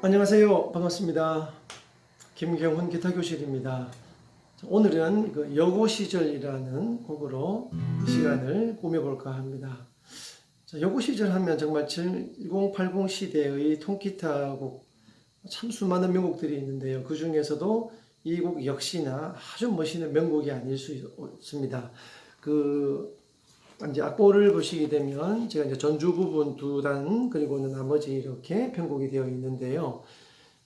안녕하세요. 반갑습니다. 김경훈 기타 교실입니다. 자, 오늘은 그 여고 시절이라는 곡으로 시간을 꾸며볼까 합니다. 자, 여고 시절 하면 정말 7080 시대의 통기타 곡참 수많은 명곡들이 있는데요. 그 중에서도 이 곡 역시나 아주 멋있는 명곡이 아닐 수 없습니다. 그 이제 악보를 보시게 되면 제가 이제 전주 부분 두 단 그리고는 나머지 이렇게 편곡이 되어 있는데요.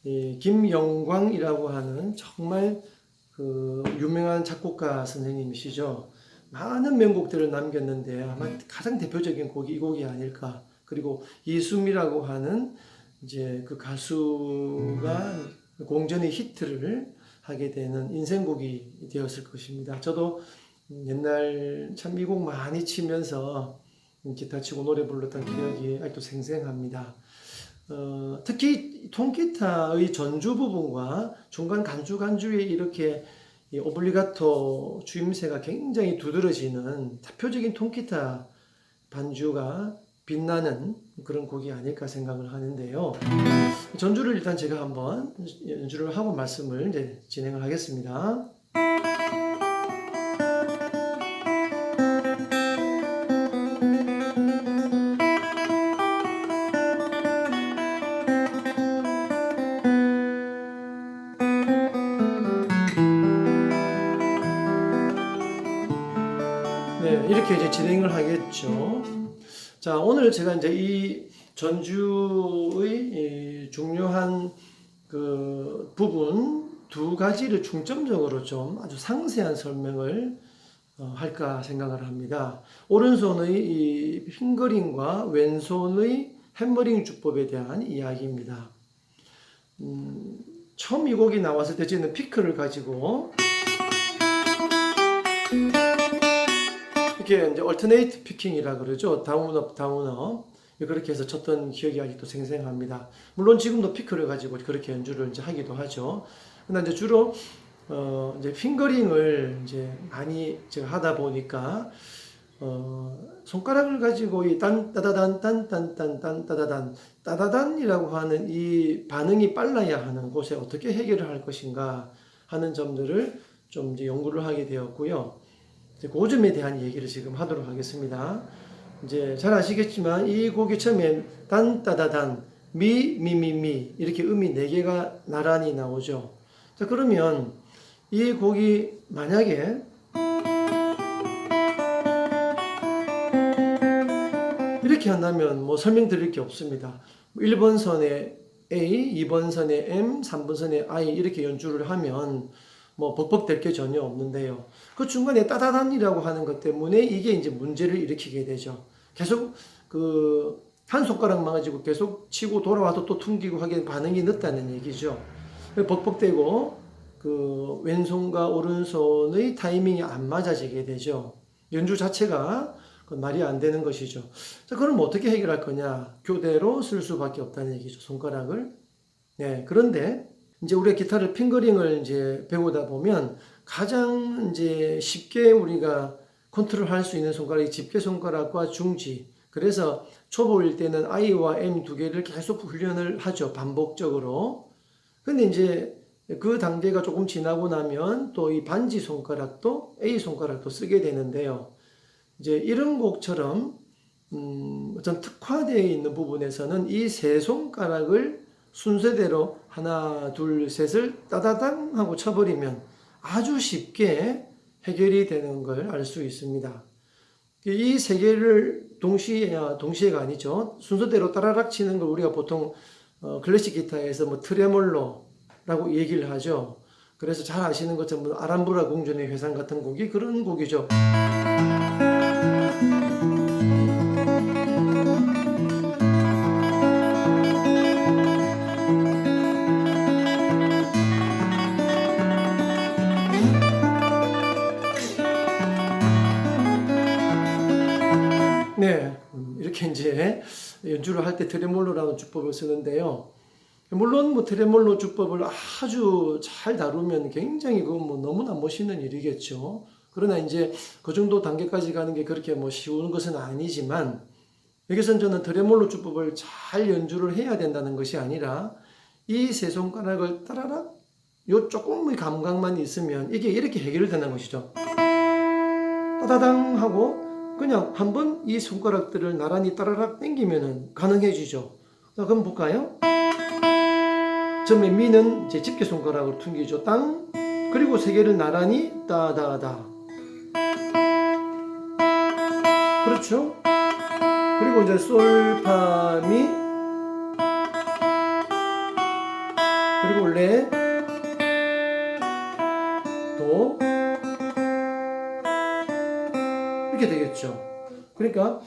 이 김영광이라고 하는 정말 그 유명한 작곡가 선생님이시죠. 많은 명곡들을 남겼는데 아마 가장 대표적인 곡이 이 곡이 아닐까. 그리고 이수미라고 하는 이제 그 가수가 공전의 히트를 하게 되는 인생곡이 되었을 것입니다. 저도 옛날 참이곡 많이 치면서 기타 치고 노래 불렀던 기억이 아직도 생생합니다. 어, 특히 통기타의 전주 부분과 중간 간주 간주에 이렇게 이 오블리가토 주임새가 굉장히 두드러지는 대표적인 통기타 반주가 빛나는 그런 곡이 아닐까 생각을 하는데요. 전주를 일단 제가 한번 연주를 하고 말씀을 이제 진행을 하겠습니다. 자, 오늘 제가 이제 이 전주의 이 중요한 그 부분 두 가지를 중점적으로 좀 아주 상세한 설명을 어, 할까 생각을 합니다. 오른손의 이 핑거링과 왼손의 해머링 주법에 대한 이야기입니다. 음, 처음 이 곡이 나왔을 때 저는 피크를 가지고 이렇게 이제 얼터네이트 피킹이라 그러죠. 다운업 다운업 그렇게 해서 쳤던 기억이 아직도 생생합니다. 물론 지금도 피크를 가지고 그렇게 연주를 이제 하기도 하죠. 근데 이제 주로 어 이제 핑거링을 이제 많이 제가 하다 보니까 어 손가락을 가지고 이딴 따다단 딴딴딴딴 따다단 따다단이라고 하는 이 반응이 빨라야 하는 곳에 어떻게 해결을 할 것인가 하는 점들을 좀 이제 연구를 하게 되었고요. 이제 그 점에 대한 얘기를 지금 하도록 하겠습니다. 이제 잘 아시겠지만 이 곡이 처음에 단 따다단 미 미 미 미 이렇게 음이 네 개가 나란히 나오죠. 자 그러면 이 곡이 만약에 이렇게 한다면 뭐 설명드릴 게 없습니다. 1번 선에 A, 2번 선에 M, 3번 선에 I 이렇게 연주를 하면 뭐 벅벅될 게 전혀 없는데요. 그 중간에 따다단이라고 하는 것 때문에 이게 이제 문제를 일으키게 되죠. 계속 그 한 손가락만 가지고 계속 치고 돌아와서 또 퉁기고 하기엔 반응이 늦다는 얘기죠. 벅벅대고 그 왼손과 오른손의 타이밍이 안 맞아지게 되죠. 연주 자체가 그 말이 안 되는 것이죠. 자, 그럼 어떻게 해결할 거냐? 교대로 쓸 수밖에 없다는 얘기죠. 손가락을. 네, 그런데 이제 우리가 기타를 핑거링을 이제 배우다 보면 가장 이제 쉽게 우리가 컨트롤할 수 있는 손가락이 집게 손가락과 중지. 그래서 초보일 때는 I와 M 두 개를 계속 훈련을 하죠. 반복적으로. 근데 이제 그 단계가 조금 지나고 나면 또 이 반지 손가락도 A 손가락도 쓰게 되는데요. 이제 이런 곡처럼 음, 어떤 특화되어 있는 부분에서는 이 세 손가락을 순서대로 하나, 둘, 셋을 따다당 하고 쳐버리면 아주 쉽게 해결이 되는 걸 알 수 있습니다. 이 세 개를 동시에, 동시에가 아니죠. 순서대로 따라락 치는 걸 우리가 보통 어, 클래식 기타에서 뭐 트레몰로라고 얘기를 하죠. 그래서 잘 아시는 것처럼 뭐 아람브라 궁전의 회상 같은 곡이 그런 곡이죠. 연주를 할때 트레몰로라는 주법을 쓰는데요. 물론 뭐 트레몰로 주법을 아주 잘 다루면 굉장히 그건 뭐 너무나 멋있는 일이겠죠. 그러나 이제 그 정도 단계까지 가는 게 그렇게 뭐 쉬운 것은 아니지만 여기서는 저는 트레몰로 주법을 잘 연주를 해야 된다는 것이 아니라 이 세 손가락을 따라락 요 조금의 감각만 있으면 이게 이렇게 해결되는 것이죠. 따다당 하고 그냥 한번 이 손가락들을 나란히 따라락 당기면은 가능해지죠. 자, 그럼 볼까요? 처음에 미는 이제 집게 손가락으로 퉁기죠. 땅. 그리고 세 개를 나란히 따다다. 그렇죠? 그리고 이제 솔 파 미 그리고 레 도 이렇게 되겠죠. 그러니까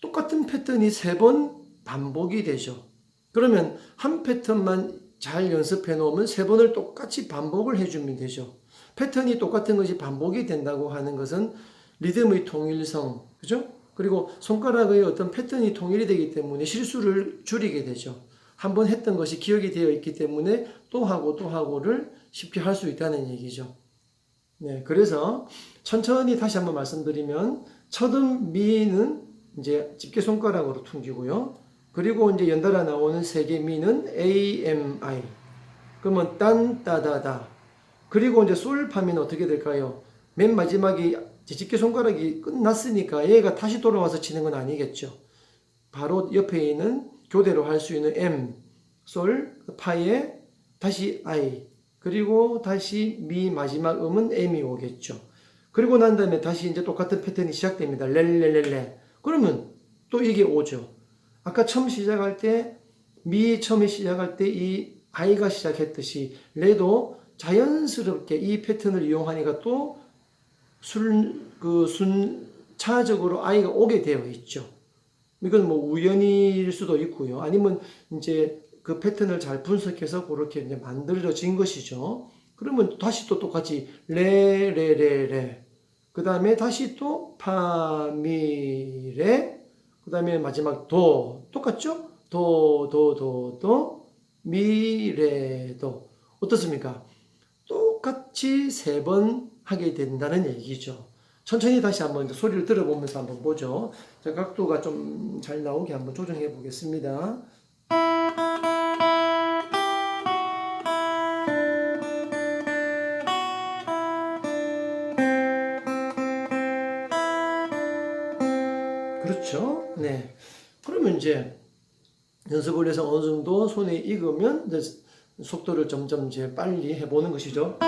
똑같은 패턴이 세 번 반복이 되죠. 그러면 한 패턴만 잘 연습해 놓으면 세 번을 똑같이 반복을 해주면 되죠. 패턴이 똑같은 것이 반복이 된다고 하는 것은 리듬의 통일성, 그죠? 그리고 손가락의 어떤 패턴이 통일이 되기 때문에 실수를 줄이게 되죠. 한 번 했던 것이 기억이 되어 있기 때문에 또 하고 또 하고를 쉽게 할 수 있다는 얘기죠. 네, 그래서 천천히 다시 한번 말씀드리면 첫음 미는 이제 집게 손가락으로 퉁기고요. 그리고 이제 연달아 나오는 세 개 미는 A, M, I. 그러면 딴, 따다다. 그리고 이제 솔파미는 어떻게 될까요? 맨 마지막에 이제 집게 손가락이 끝났으니까 얘가 다시 돌아와서 치는 건 아니겠죠. 바로 옆에 있는 교대로 할 수 있는 M, 솔, 파에 다시 I, 그리고 다시 미 마지막 음은 M이 오겠죠. 그리고 난 다음에 다시 이제 똑같은 패턴이 시작됩니다. 렐렐렐레. 그러면 또 이게 오죠. 아까 처음 시작할 때, 미 처음에 시작할 때 이 아이가 시작했듯이, 레도 자연스럽게 이 패턴을 이용하니까 또 술, 그 순차적으로 아이가 오게 되어 있죠. 이건 뭐 우연일 수도 있고요. 아니면 이제 그 패턴을 잘 분석해서 그렇게 이제 만들어진 것이죠. 그러면 다시 또 똑같이 레, 레, 레, 레. 그 다음에 다시 또 파, 미, 레. 그 다음에 마지막 도. 똑같죠? 도, 도, 도, 도. 미, 레, 도. 어떻습니까? 똑같이 세 번 하게 된다는 얘기죠. 천천히 다시 한번 소리를 들어보면서 한번 보죠. 자, 각도가 좀 잘 나오게 한번 조정해 보겠습니다. 그렇죠. 네. 그러면 이제 연습을 해서 어느 정도 손에 익으면 속도를 점점 이제 빨리 해보는 것이죠.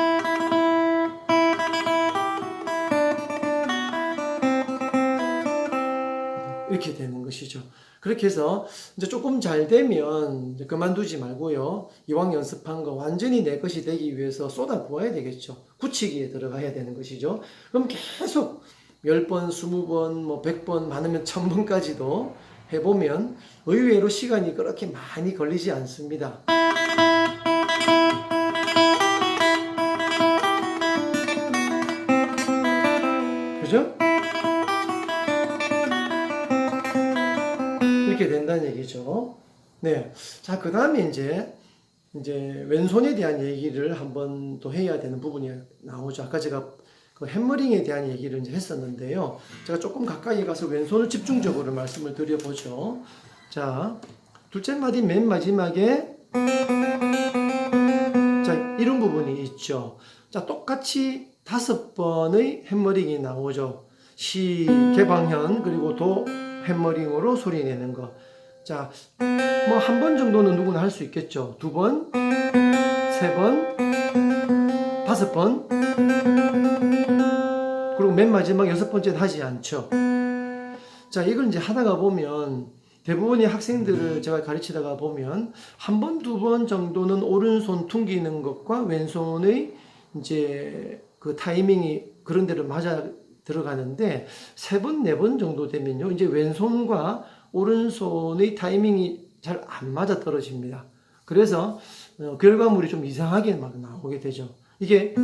이렇게 되는 것이죠. 그렇게 해서 이제 조금 잘 되면 그만두지 말고요. 이왕 연습한 거 완전히 내 것이 되기 위해서 쏟아 부어야 되겠죠. 굳히기에 들어가야 되는 것이죠. 그럼 계속 10번, 20번, 뭐 100번, 많으면 1000번까지도 해보면 의외로 시간이 그렇게 많이 걸리지 않습니다. 그죠? 이렇게 된다는 얘기죠. 네. 자, 그 다음에 이제, 이제 왼손에 대한 얘기를 한번 또 해야 되는 부분이 나오죠. 아까 제가 그 해머링에 대한 얘기를 이제 했었는데요. 제가 조금 가까이 가서 왼손을 집중적으로 말씀을 드려보죠. 자, 둘째 마디 맨 마지막에 자, 이런 부분이 있죠. 자, 똑같이 다섯 번의 해머링이 나오죠. 시, 개방현, 그리고 도 해머링으로 소리 내는 거. 자, 뭐 한 번 정도는 누구나 할 수 있겠죠. 두 번, 세 번, 다섯 번, 그리고 맨 마지막 여섯 번째는 하지 않죠. 자, 이걸 이제 하다가 보면 대부분의 학생들을 제가 가르치다가 보면 한 번, 두 번 정도는 오른손 퉁기는 것과 왼손의 이제 그 타이밍이 그런 대로 맞아 들어가는데 세 번, 네 번 정도 되면요. 이제 왼손과 오른손의 타이밍이 잘 안 맞아 떨어집니다. 그래서 어, 결과물이 좀 이상하게 막 나오게 되죠. 이게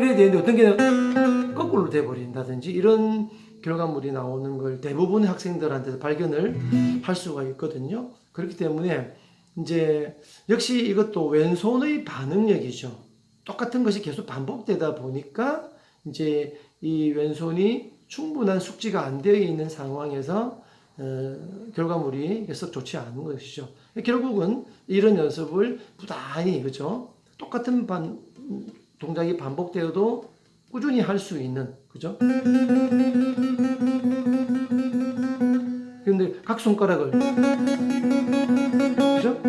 이래야 되는데 어떤 게 거꾸로 돼버린다든지 이런 결과물이 나오는 걸 대부분의 학생들한테 발견을 할 수가 있거든요. 그렇기 때문에 이제 역시 이것도 왼손의 반응력이죠. 똑같은 것이 계속 반복되다 보니까 이제 이 왼손이 충분한 숙지가 안 되어 있는 상황에서 어, 결과물이 썩 좋지 않은 것이죠. 결국은 이런 연습을 부단히 그죠? 똑같은 반, 동작이 반복되어도 꾸준히 할 수 있는 그죠? 근데 각 손가락을 그죠?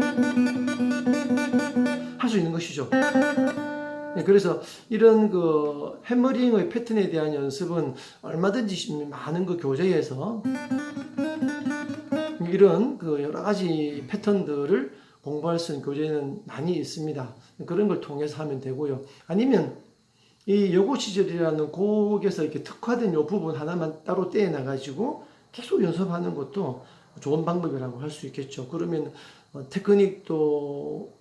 할 수 있는 것이죠. 네, 그래서 이런 그 해머링의 패턴에 대한 연습은 얼마든지 많은 그 교재에서 이런 그 여러 가지 패턴들을 공부할 수 있는 교재는 많이 있습니다. 그런 걸 통해서 하면 되고요. 아니면 이 여고 시절이라는 곡에서 이렇게 특화된 요 부분 하나만 따로 떼어놔 가지고 계속 연습하는 것도 좋은 방법이라고 할 수 있겠죠. 그러면 어, 테크닉도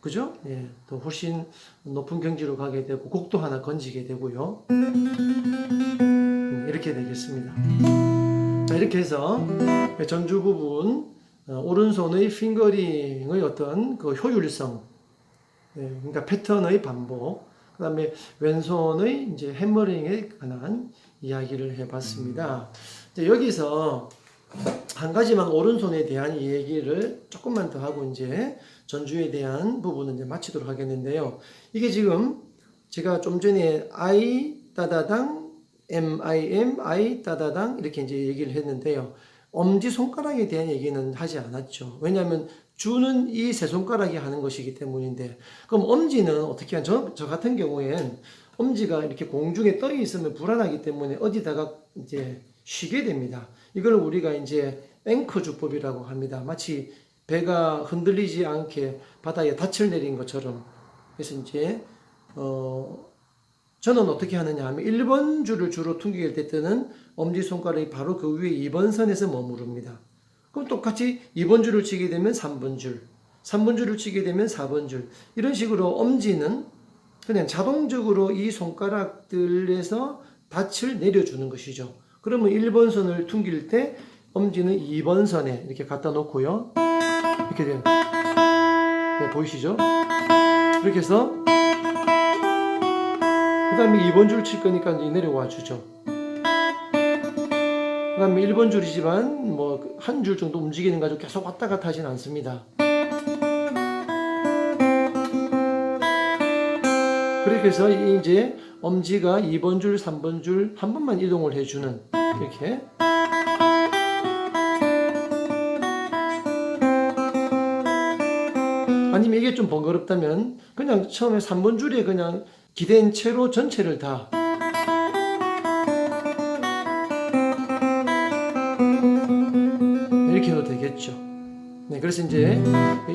그죠? 예, 더 훨씬 높은 경지로 가게 되고 곡도 하나 건지게 되고요. 음, 이렇게 되겠습니다. 자, 이렇게 해서 전주 부분 어, 오른손의 핑거링의 어떤 그 효율성, 예, 그러니까 패턴의 반복, 그 다음에 왼손의 이제 해머링에 관한 이야기를 해봤습니다. 이제 여기서 한 가지만 오른손에 대한 얘기를 조금만 더 하고 이제 전주에 대한 부분은 이제 마치도록 하겠는데요. 이게 지금 제가 좀 전에 I 따다당 MIM I 따다당 이렇게 이제 얘기를 했는데요. 엄지 손가락에 대한 얘기는 하지 않았죠. 왜냐하면 주는 이 세 손가락이 하는 것이기 때문인데 그럼 엄지는 어떻게 한 저, 저 같은 경우엔 엄지가 이렇게 공중에 떠 있으면 불안하기 때문에 어디다가 이제 쉬게 됩니다. 이걸 우리가 이제 앵커 주법이라고 합니다. 마치 배가 흔들리지 않게 바다에 닻을 내린 것처럼 그래서 이제 어 저는 어떻게 하느냐 하면 1번 줄을 주로 될 때는 엄지손가락이 바로 그 위에 2번 선에서 머무릅니다. 그럼 똑같이 2번 줄을 치게 되면 3번 줄, 3번 줄을 치게 되면 4번 줄. 이런 식으로 엄지는 그냥 자동적으로 이 손가락들에서 닻을 내려주는 것이죠. 그러면 1번 선을 퉁길 때 엄지는 2번 선에 이렇게 갖다 놓고요. 이렇게 돼요. 네, 보이시죠? 이렇게 해서 그 다음에 2번 줄 칠 거니까 이제 내려와 주죠. 그 다음에 1번 줄이지만 뭐 한 줄 정도 움직이는 가지고 계속 왔다 갔다 하진 않습니다. 그렇게 해서 이제 엄지가 2번 줄, 3번 줄 한 번만 이동을 해주는 이렇게 아니면 이게 좀 번거롭다면 그냥 처음에 3번 줄에 그냥 기댄 채로 전체를 다 이렇게 해도 되겠죠. 네, 그래서 이제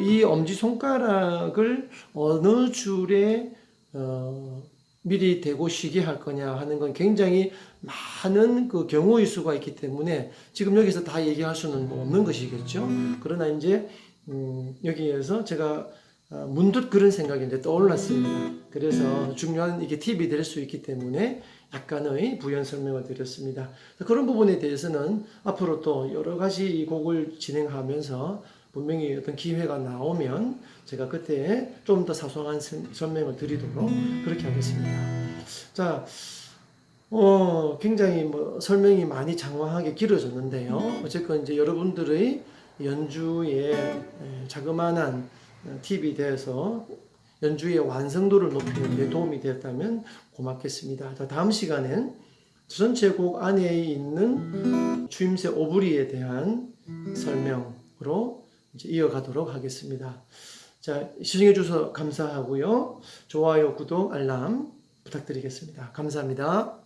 이 엄지 손가락을 어느 줄에 어, 미리 대고 쉬게 할 거냐 하는 건 굉장히 많은 그 경우의 수가 있기 때문에 지금 여기서 다 얘기할 수는 뭐 없는 것이겠죠. 그러나 이제 음, 여기에서 제가 어, 문득 그런 이제 떠올랐습니다. 그래서 중요한 이게 팁이 될 수 있기 때문에 약간의 부연 설명을 드렸습니다. 그런 부분에 대해서는 앞으로 또 여러 가지 이 곡을 진행하면서 분명히 어떤 기회가 나오면 제가 그때 좀 더 사소한 설- 설명을 드리도록 그렇게 하겠습니다. 자, 어, 굉장히 뭐 설명이 많이 장황하게 길어졌는데요. 어쨌건 이제 여러분들의 연주에 에, 자그마한 어, 팁이 돼서 연주의 완성도를 높이는 데 도움이 되었다면 고맙겠습니다. 자, 다음 시간엔 전체 곡 안에 있는 추임새 오브리에 대한 설명으로 이어가도록 하겠습니다. 자, 시청해 주셔서 감사하고요. 좋아요, 구독, 알람 부탁드리겠습니다. 감사합니다.